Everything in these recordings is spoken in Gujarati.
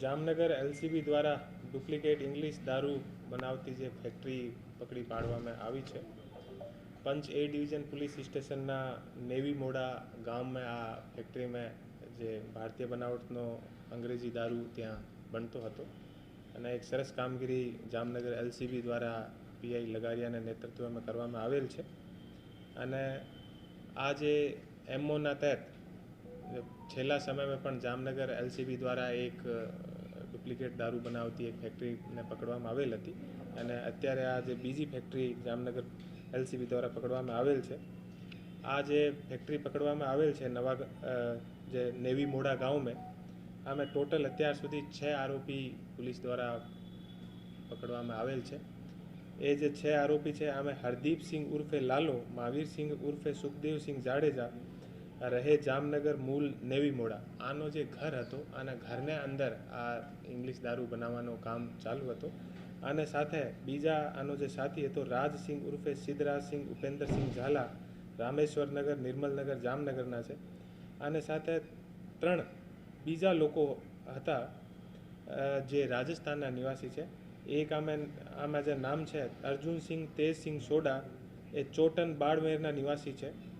જામનગર એલસીબી દ્વારા ડુપ્લિકેટ ઇંગ્લિશ દારૂ બનાવતી જે ફેક્ટરી પકડી પાડવામાં આવી છે, પંચ એ ડિવિઝન પોલીસ સ્ટેશનના નેવી મોડા ગામમાં આ ફેક્ટરીમાં જે ભારતીય બનાવટનો અંગ્રેજી દારૂ ત્યાં બનતો હતો. અને એક સરસ કામગીરી જામનગર એલસીબી દ્વારા પીઆઈ લગારિયાના નેતૃત્વમાં કરવામાં આવેલ છે. અને આ જે એમઓના તહેત છેલ્લા સમયમાં પણ જામનગર એલસીબી દ્વારા એક ડુપ્લિકેટ દારૂ બનાવતી એક ફેક્ટરીને પકડવામાં આવેલ હતી. અને અત્યારે આ જે બીજી ફેક્ટરી જામનગર એલસીબી દ્વારા પકડવામાં આવેલ છે, આ જે ફેક્ટરી પકડવામાં આવેલ છે નવા જે નેવી મોડા ગાંવમાં, આમાં ટોટલ અત્યાર સુધી છ આરોપી પોલીસ દ્વારા પકડવામાં આવેલ છે. એ જે છ આરોપી છે, આમે હરદીપસિંહ ઉર્ફે લાલો, મહાવીરસિંહ ઉર્ફે સુખદેવસિંહ જાડેજા રહે જામનગર મૂળ નેવી મોડા. આનો જે ઘર હતો, આના ઘરને અંદર આ ઇંગ્લિશ દારૂ બનાવવાનું કામ ચાલુ હતું. અને સાથે બીજા આનો જે સાથી હતો, રાજસિંહ ઉર્ફે સિદ્ધરાજસિંહ, ઉપેન્દ્રસિંહ ઝાલા, રામેશ્વરનગર, નિર્મલનગર, જામનગરના છે. અને સાથે ત્રણ બીજા લોકો હતા જે રાજસ્થાનના નિવાસી છે. એક આમે, આમાં જે નામ છે, અર્જુનસિંહ તેજસિંહ સોડા, એ ચોટન બાડમેરના નિવાસી છે.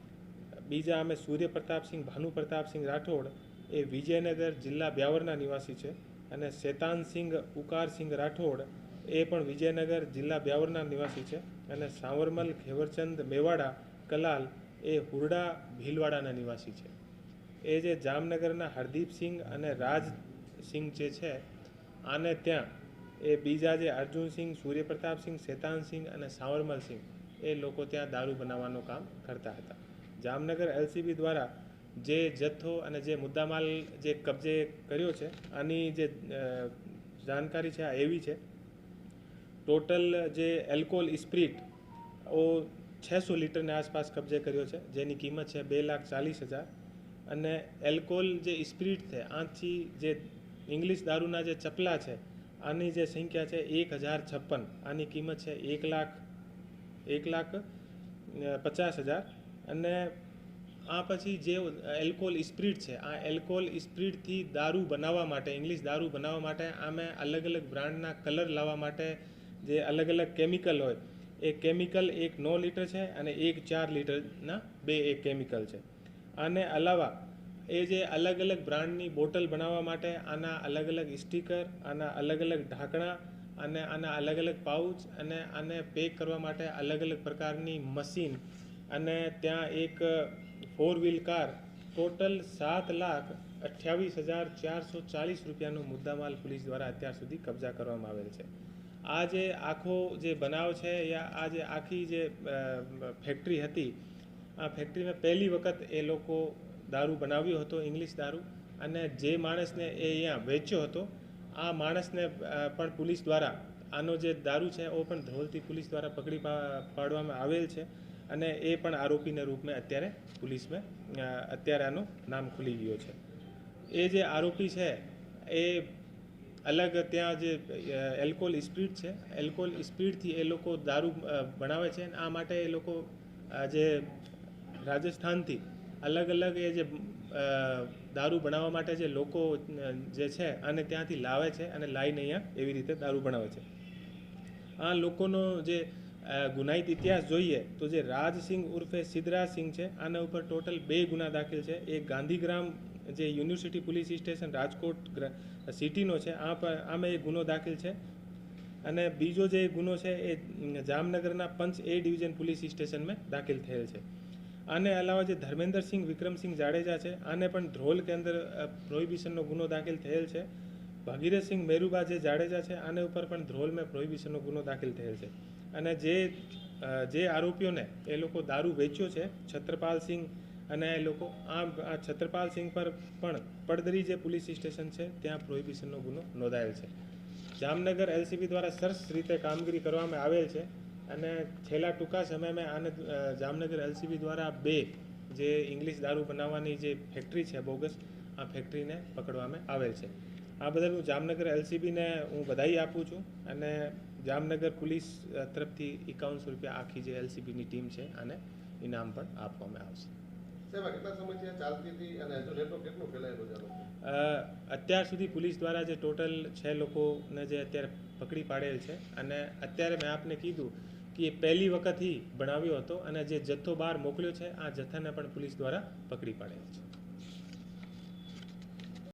બીજા અમે સૂર્ય પ્રતાપસિંહ ભાનુ પ્રતાપસિંહ રાઠોડ એ વિજયનગર જિલ્લા બ્યાવરના નિવાસી છે અને શેતાનસિંહ ઉકારસિંહ રાઠોડ એ પણ વિજયનગર જિલ્લા બ્યાવરના નિવાસી છે અને સાંવરમલ, ઘેવરચંદ, મેવાડા, કલાલ એ હુરડા, ભીલવાડાના નિવાસી છે. એ જે જામનગરના હરદીપસિંહ અને રાજસિંહ જે છે, આને ત્યાં એ બીજા જે અર્જુનસિંહ, સૂર્યપ્રતાપસિંહ, શેતાનસિંહ અને સાંવરમલસિંહ એ લોકો ત્યાં દારૂ બનાવવાનું કામ કરતા હતા. જામનગર એલસીબી દ્વારા જે જથ્થો અને જે મુદ્દામાલ જે કબજે કર્યો છે, આની જે જાણકારી છે, આ એવી છે. ટોટલ જે એલ્કોહોલ સ્પ્રિટ, ઓ છસો લીટરની આસપાસ કબજે કર્યો છે, જેની કિંમત છે બે લાખ ચાલીસ હજાર. અને એલ્કોહોલ જે સ્પ્રીટ છે, આથી જે ઇંગ્લિશ દારૂના જે ચપલા છે, આની જે સંખ્યા છે એક હજાર છપ્પન. આની કિંમત છે એક લાખ એક લાખ પચાસ હજાર. અને આ પછી જે એલ્કોહોલ સ્પ્રીટ છે, આ એલ્કોહોલ સ્પ્રીટથી દારૂ બનાવવા માટે ઇંગ્લિશ દારૂ બનાવવા માટે, આમે અલગ અલગ બ્રાન્ડના કલર લાવવા માટે જે અલગ અલગ કેમિકલ હોય, એ કેમિકલ એક નો લીટર છે અને એક ચાર લીટરના બે એક કેમિકલ છે. આને અલાવા, એ જે અલગ અલગ બ્રાન્ડની બોટલ બનાવવા માટે, આના અલગ અલગ સ્ટીકર આના અલગ અલગ ઢાંકણા, અને આના અલગ અલગ પાઉચ અને આને પેક કરવા માટે અલગ અલગ પ્રકારની મશીન અને ત્યાં એક ફોર વ્હીલ કાર ટોટલ સાત લાખ અઠ્યાવીસ હજાર ચારસો ચાલીસ રૂપિયાનો મુદ્દામાલ પોલીસ દ્વારા અત્યાર સુધી કબજા કરવામાં આવેલ છે. આ જે આખો જે બનાવ છે યા આ જે આખી જે ફેક્ટરી હતી, આ ફેક્ટરીમાં પહેલી વખત એ લોકો દારૂ બનાવ્યો હતો ઇંગ્લિશ દારૂ, અને જે માણસને એ અહીંયા વેચ્યો હતો, આ માણસને પણ પોલીસ દ્વારા, આનો જે દારૂ છે એ પણ ધ્રોલથી પોલીસ દ્વારા પકડી પાડવામાં આવેલ છે. અને એ પણ આરોપીના રૂપમાં અત્યારે પોલીસમાં અત્યારે આનું નામ ખુલી ગયો છે. એ જે આરોપી છે, એ અલગ ત્યાં જે એલ્કોહોલ સ્પીડ છે એલ્કોહોલ સ્પીડથી એ લોકો દારૂ બનાવે છે અને આ માટે એ લોકો જે રાજસ્થાનથી અલગ અલગ એ જે દારૂ બનાવવા માટે જે લોકો જે છે અને ત્યાંથી લાવે છે અને લાવીને અહીંયા એવી રીતે દારૂ બનાવે છે. આ લોકોનો જે ગુનાહિત ઇતિહાસ જોઈએ તો જે રાજસિંહ ઉર્ફે સિદ્ધરાજસિંહ છે, આના ઉપર ટોટલ બે ગુના દાખલ છે. એક ગાંધીગ્રામ જે યુનિવર્સિટી પોલીસ સ્ટેશન રાજકોટ સિટીનો છે, આ પર, આમાં એક ગુનો દાખલ છે. અને બીજો જે ગુનો છે એ જામનગરના પંચ એ ડિવિઝન પોલીસ સ્ટેશનમાં દાખલ થયેલ છે. આને અલાવા જે ધર્મેન્દ્રસિંહ વિક્રમસિંહ જાડેજા છે, આને પણ ધ્રોલ કે અંદર પ્રોહિબિશનનો ગુનો દાખલ થયેલ છે. ભગીરથસિંહ મેરુબા જે જાડેજા છે, આને ઉપર પણ ધ્રોલમાં પ્રોહિબિશનનો ગુનો દાખલ થયેલ છે. અને જે જે આરોપીઓને એ લોકો દારૂ વેચ્યો છે છત્રપાલસિંહ અને એ લોકો આ છત્રપાલ છત્રપાલસિંહ પર પણ પડદરી જે પોલીસ સ્ટેશન છે, ત્યાં પ્રોહિબિશનનો ગુનો નોંધાયેલ છે. જામનગર એલસીબી દ્વારા સરસ રીતે કામગીરી કરવામાં આવેલ છે અને છેલ્લા ટૂંકા સમયમાં આને જામનગર એલસીબી દ્વારા બે જે ઇંગ્લિશ દારૂ બનાવવાની જે ફેક્ટરી છે, બોગસ, આ ફેક્ટરીને પકડવામાં આવેલ છે. આ બદલ હું જામનગર એલસીબીને હું બધાઈ આપું છું અને જામનગર પોલીસ તરફથી એકાવનસો રૂપિયા આખી જે એલસીબીની ટીમ છે આને ઇનામ પણ આપવામાં આવશે. અને અત્યાર સુધી પોલીસ દ્વારા જે ટોટલ છ લોકોને જે અત્યારે પકડી પાડેલ છે અને અત્યારે મેં આપને કીધું કે એ પહેલી વખતથી ही ભણાવ્યો હતો અને જે જથ્થો બહાર મોકલ્યો છે આ જથ્થાને પણ પોલીસ દ્વારા પકડી પાડેલ છે.